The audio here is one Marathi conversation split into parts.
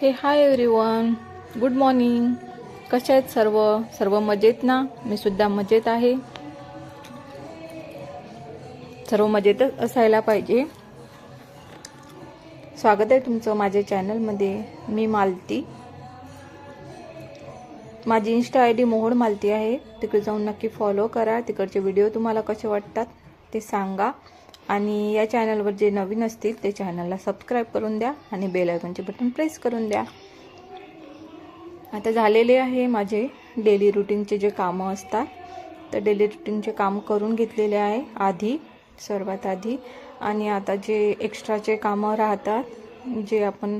हे हाय एव्हरीवन गुड मॉर्निंग कशा आहेत सर्व? सर्व मजेत ना? मी सुद्धा मजेत आहे. सर्व मजेतच असायला पाहिजे. स्वागत आहे तुमचं माझ्या चॅनलमध्ये मी मालती. माझी insta I D Mohod Malti आहे. तिकडे जाऊन नक्की फॉलो करा. तिकडचे व्हिडिओ तुम्हाला कसे वाटतात ते सांगा. आणि या चॅनलवर जे नवीन असतील ते चॅनलला सबस्क्राईब करून द्या आणि बेल आयकॉनचे बटन प्रेस करून द्या. आता झालेले आहे माझे डेली रुटीनचे जे कामं असतात तर डेली रुटीनचे काम करून घेतलेले आहे आधी सर्वात आधी. आणि आता जे एक्स्ट्राचे कामं राहतात जे आपण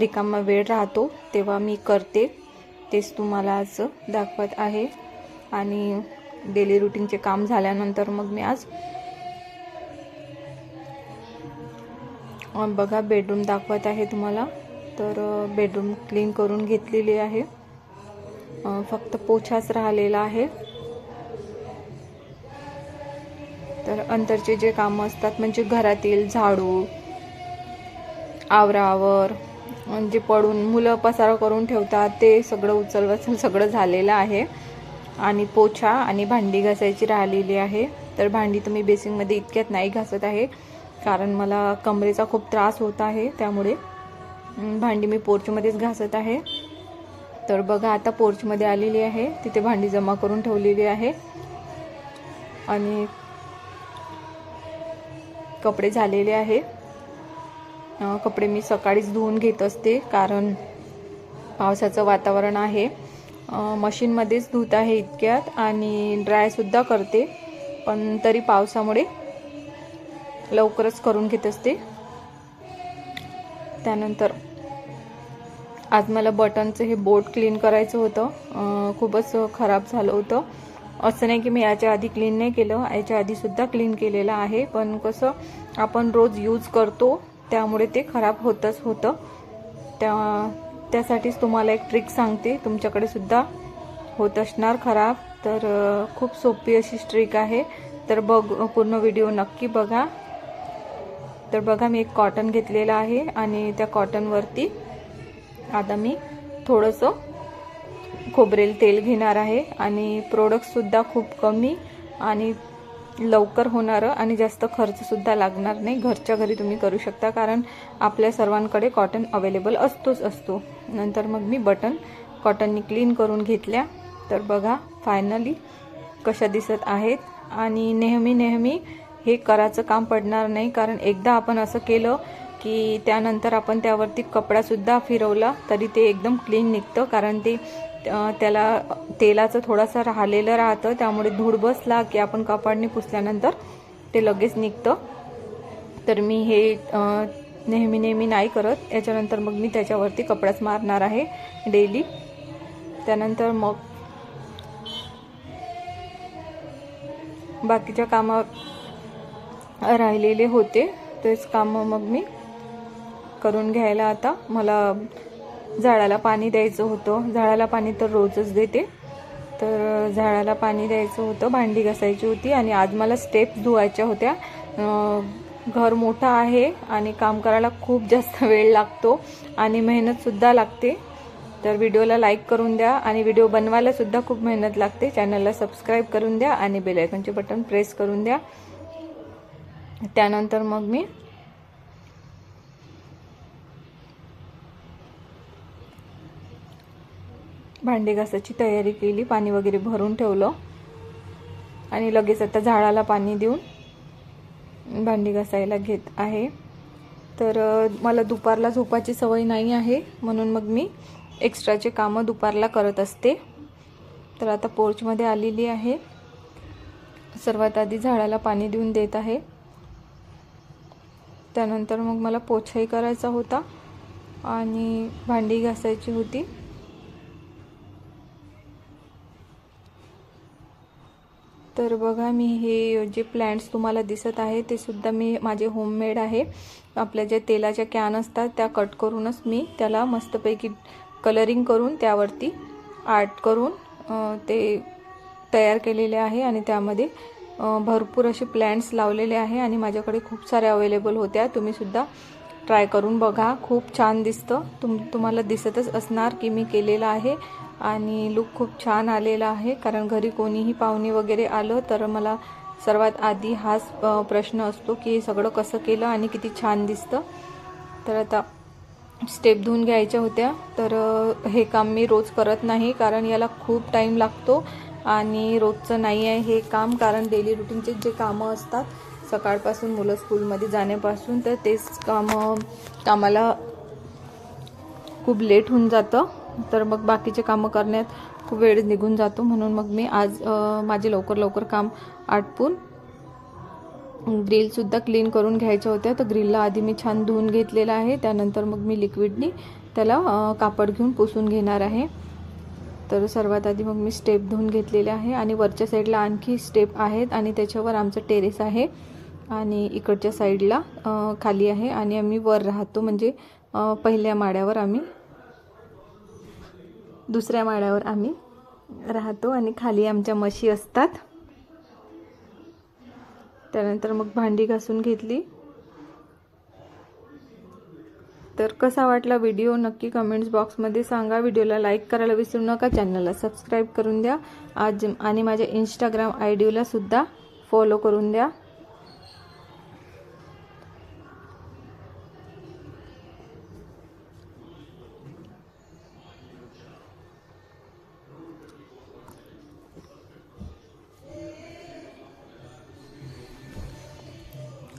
रिकामा वेळ राहतो तेव्हा मी करते. तेच तुम्हाला आज दाखवत आहे. आणि डेली रुटीनचे काम झाल्यानंतर मग मी आज बघा बेडरूम दाखवत आहे तुम्हाला. तर बेडरूम क्लीन करून घेतलेली आहे. फक्त पोछाच राहिलेला आहे. तर अंतरचे जे कामं असतात म्हणजे घरातील झाडू आवरावर म्हणजे पडून मुलं पसारा करून ठेवतात ते सगळं उचलवचल सगळं झालेलं आहे. आणि पोछा आणि भांडी घासायची राहिलेली आहे. तर भांडी तुम्ही बेसिंगमध्ये इतक्यात नाही घासत आहे. कारण मला कमरेचा खूप त्रास होत आहे त्यामुळे भांडी मी पोर्चमध्येच घासत आहे. तर बघा आता पोर्चमध्ये आलेली आहे तिथे भांडी जमा करून ठेवलेली आहे. आणि कपडे झालेले आहे. कपडे मी सकाळीच धुवून घेत असते कारण पावसाचं वातावरण आहे. मशीनमध्येच धुत आहे इतक्यात आणि ड्रायसुद्धा करते पण तरी पावसामुळे लवकरच करून घेत असते. त्यानंतर आज मला बटनचं हे बोट क्लीन करायचं होतं. खूपच खराब झालं होतं. असं नाही की मी याच्या आधी क्लीन नाही केलं. याच्या आधीसुद्धा क्लीन केलेलं आहे. पण कसं आपण रोज यूज करतो. त्यामुळे ते खराब होतच होतं. त्या त्यासाठीच तुम्हाला एक ट्रिक सांगते. तुमच्याकडे सुद्धा होत असणार खराब. तर खूप सोपी अशी ट्रिक आहे. तर बघ पूर्ण व्हिडिओ नक्की बघा. तर बघा मी एक कॉटन घेतलेलं आहे आणि त्या कॉटनवरती आता मी थोडंसं खोबरेल तेल घेणार आहे आणि प्रोडक्टसुद्धा खूप कमी आणि लवकर होणारं आणि जास्त खर्चसुद्धा लागणार नाही. घरच्या घरी तुम्ही करू शकता कारण आपल्या सर्वांकडे कॉटन अवेलेबल असतोच असतो. नंतर मग मी बटन कॉटननी क्लीन करून घेतल्या. तर बघा फायनली कशा दिसत आहेत आणि नेहमी नेहमी हे करायचं काम पडणार नाही. कारण एकदा आपण असं केलं की त्यानंतर आपण त्यावरती कपडासुद्धा फिरवला तरी ते एकदम क्लीन निघतं. कारण ते त्याला तेलाचं थोडासा राहिलेलं राहतं. त्यामुळे धूळ बसला की आपण कपाडने पुसल्यानंतर ते लगेच निघतं. तर मी हे नेहमी नेहमी नाही करत. याच्यानंतर मग मी त्याच्यावरती कपडाच मारणार आहे डेली त्यानंतर मग बाकीच्या कामा राहिलेले होते. तेच कामं मग मी करून घ्यायला आता. मला झाडाला पाणी द्यायचं होतं. झाडाला पाणी तर रोजच देते. तर झाडाला पाणी द्यायचं होतं. भांडी घासायची होती आणि आज मला स्टेप्स धुवायच्या होत्या. घर मोठं आहे आणि काम करायला खूप जास्त वेळ लागतो आणि मेहनतसुद्धा लागते. तर व्हिडिओला लाईक करून द्या आणि व्हिडिओ बनवायलासुद्धा खूप मेहनत लागते. चॅनलला सबस्क्राईब करून द्या आणि बेलायकनचे बटन प्रेस करून द्या. त्यानंतर मग मी भांडी घासायची तयारी केली पाणी वगैरे भरून ठेवलं. आणि लगेच आता झाडाला पाणी देऊन भांडी घासायला घेत आहे. तर मला दुपारला झोपाची सवय नाही आहे म्हणून मग मी एक्स्ट्राचे कामं दुपारला करत असते. तर आता पोर्चमध्ये आलेली आहे. सर्वात आधी झाडाला पाणी देऊन देत आहे. त्यानंतर मग मला पोछाही करायचा होता आणि भांडी घासायची होती. तर बघा मी हे जे प्लॅन्ट्स तुम्हाला दिसत आहे ते सुद्धा मी माझे होममेड आहे. आपल्या ज्या तेलाच्या कॅन असतात त्या कट करूनच मी त्याला मस्तपैकी कलरिंग करून त्यावरती आर्ट करून ते तयार केलेले आहे आणि त्यामध्ये भरपूर असे प्लॅन्ट्स लावलेले आहे आणि माझ्याकडे खूप सारे अवेलेबल होत्या. तुम्हीसुद्धा ट्राय करून बघा. खूप छान दिसतं. तुम तुम्हाला दिसतच असणार की मी केलेलं आहे आणि लुक खूप छान आलेला आहे. कारण घरी कोणीही पाहुणे वगैरे आलं तर मला सर्वात आधी हाच प्रश्न असतो की हे सगळं कसं केलं आणि किती छान दिसतं. तर आता स्टेप धुवून घ्यायच्या होत्या. तर हे काम मी रोज करत नाही कारण याला खूप टाईम लागतो. आणि रोजचं नाही आहे हे काम कारण डेली रुटीनचे जे कामं असतात सकाळपासून मुलं स्कूलमध्ये जाण्यापासून तर तेच कामं कामाला खूप लेट होऊन जातं. तर मग बाकीचे कामं करण्यात खूप वेळ निघून जातो. म्हणून मग मी आज माझे लवकर लवकर काम आटपून ग्रिलसुद्धा क्लीन करून घ्यायच्या होत्या. तर ग्रिलला आधी मी छान धुवून घेतलेलं आहे. त्यानंतर मग मी लिक्विडनी त्याला कापड घेऊन पुसून घेणार आहे. तर सर्वात आधी मग मी स्टेप धुवून घेतलेले आहे आणि वरच्या साईडला आणखी स्टेप आहेत आणि त्याच्यावर आमचं टेरेस आहे आणि इकडच्या साईडला खाली आहे आणि आम्ही वर राहतो. म्हणजे पहिल्या माळ्यावर आम्ही दुसऱ्या माळ्यावर आम्ही राहतो आणि खाली आमच्या म्हशी असतात. त्यानंतर मग भांडी घासून घेतली. तर कसा वाटला व्हिडिओ नक्की कमेंट्स बॉक्समध्ये सांगा. व्हिडिओला लाईक करायला विसरू नका. चॅनलला सबस्क्राईब करून द्या. आज आणि माझ्या इंस्टाग्राम आय डीला सुद्धा फॉलो करून द्या.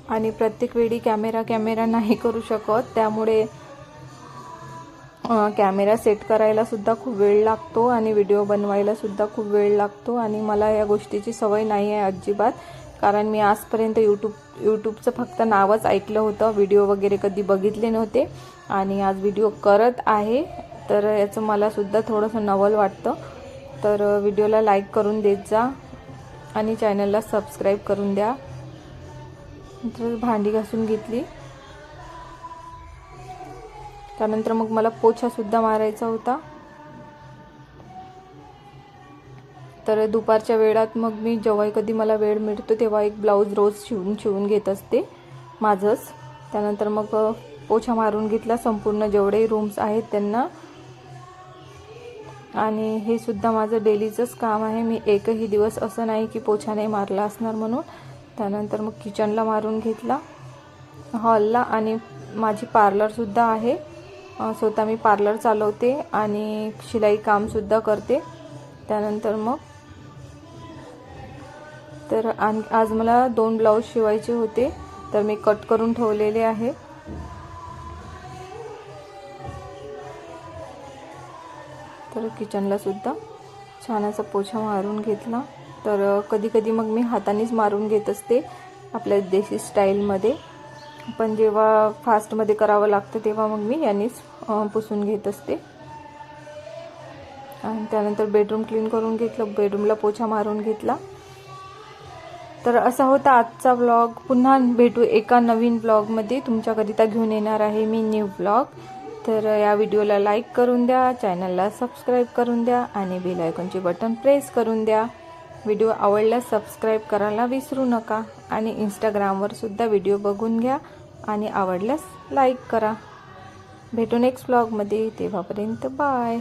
आणि प्रत्येक वेळी कॅमेरा कॅमेरा नाही करू शकत त्यामुळे कॅमेरा सेट करायला सुद्धा खूप वेळ लागतो आणि व्हिडिओ बनवायला सुद्धा खूप वेळ लागतो आणि मला या गोष्टीची सवय नाही आहे अजिबात. कारण मी आजपर्यंत यूट्यूब यूट्यूबचं फक्त नावच ऐकलं होतं. व्हिडिओ वगैरे कधी बघितले नव्हते. आणि आज व्हिडिओ करत आहे. तर याचं मलासुद्धा थोडंसं नवल वाटतं. तर व्हिडिओला लाईक करून देत जा आणि चॅनलला सबस्क्राईब करून द्या. नंतर भांडी घासून घेतली. त्यानंतर मग मला पोछासुद्धा मारायचा होता. तर दुपारच्या वेळात मग मी जेव्हा कधी मला वेळ मिळतो तेव्हा एक ब्लाऊज रोज शिवून शिवून घेत असते माझंच. त्यानंतर मग पोछा मारून घेतला संपूर्ण जेवढे रूम्स आहेत त्यांना. आणि हे सुद्धा माझं डेलीचंच काम आहे. मी एकही दिवस असं नाही की पोछा नाही मारला असणार म्हणून. त्यानंतर मग किचनला मारून घेतला. हॉलला आणि माझी पार्लरसुद्धा आहे. स्वतः मी पार्लर चालवते आणि शिलाई कामसुद्धा करते. त्यानंतर मग तर आण आज मला दोन ब्लाऊज शिवायचे होते. तर मी कट करून ठेवलेले आहे. तर किचनला सुद्धा छान असा पोछा मारून घेतला. तर कधी कधी मग मी हातानेच मारून घेत असते आपल्या देशी स्टाईलमध्ये. पण जेव्हा फास्टमध्ये करावं लागतं तेव्हा मग मी यानेच पुसून घेत असते. आणि त्यानंतर बेडरूम क्लीन करून घेतलं बेडरूमला पोछा मारून घेतला. तर असा होता आजचा ब्लॉग पुन्हा भेटू एका नवीन ब्लॉगमध्ये तुमच्याकरिता घेऊन येणार आहे मी न्यू ब्लॉग तर या व्हिडिओला लाईक करून द्या चॅनलला सबस्क्राईब करून द्या आणि बेल आयकॉनचे बटन प्रेस करून द्या. व्हिडिओ आवडल्यास सबस्क्राईब करायला विसरू नका आणि इंस्टाग्रामवर सुद्धा व्हिडिओ बघून घ्या आणि आवडल्यास लाईक करा. भेटू नेक्स्ट ब्लॉगमध्ये तेव्हापर्यंत बाय